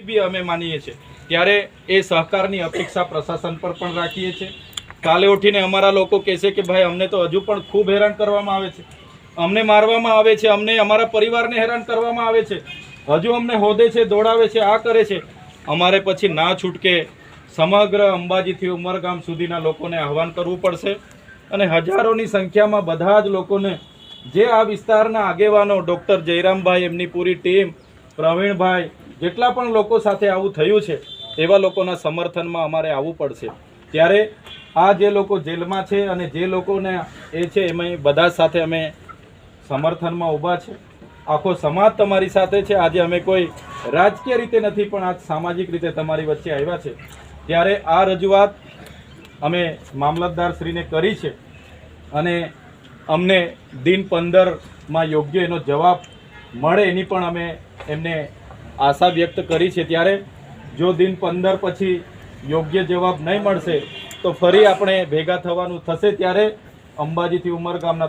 બી અમે માનીએ છીએ. ત્યારે એ સહકારની અપેક્ષા પ્રશાસન પર પણ રાખીએ છીએ. કાલે ઉઠીને અમારા લોકો કહેશે કે ભાઈ, અમને તો હજુ પણ ખૂબ હેરાન કરવામાં આવે છે. અમને મારવામાં આવે છે, અમને અમારા પરિવારને હેરાન કરવામાં આવે છે. હજુ અમને હોદે છે, દોડાવે છે, આ કરે છે. અમારે પછી ના છૂટકે સમગ્ર અંબાજીથી ઉમરગામ સુધીના લોકોને આહવાન કરવું પડશે. અને હજારોની સંખ્યામાં બધા જ લોકોને જે આ વિસ્તારના આગેવાનો ડૉક્ટર જયરામભાઈ, એમની પૂરી ટીમ, પ્રવીણભાઈ જેટલા પણ લોકો સાથે આવું થયું છે, એવા લોકોના સમર્થનમાં અમારે આવવું પડશે. ત્યારે આ જે લોકો જેલમાં છે અને જે લોકોને એ છે એમાં બધા સાથે અમે સમર્થનમાં ઊભા છે. આખો સમાજ તમારી સાથે છે. આજે અમે કોઈ રાજકીય રીતે નથી, પણ આજ સામાજિક રીતે તમારી વચ્ચે આવ્યા છે. ત્યારે આ રજૂઆત અમે મામલતદારશ્રીને કરી છે અને અમને દિન પંદરમાં યોગ્ય એનો જવાબ મળે એની પણ અમે એમને આશા વ્યક્ત કરી છે ત્યારે જો દિન પંદર પછી યોગ્ય જવાબ નહીં મળશે, તો ફરી આપણે ભેગા થવાનું થશે ત્યારે અંબાજીથી ઉમરગામના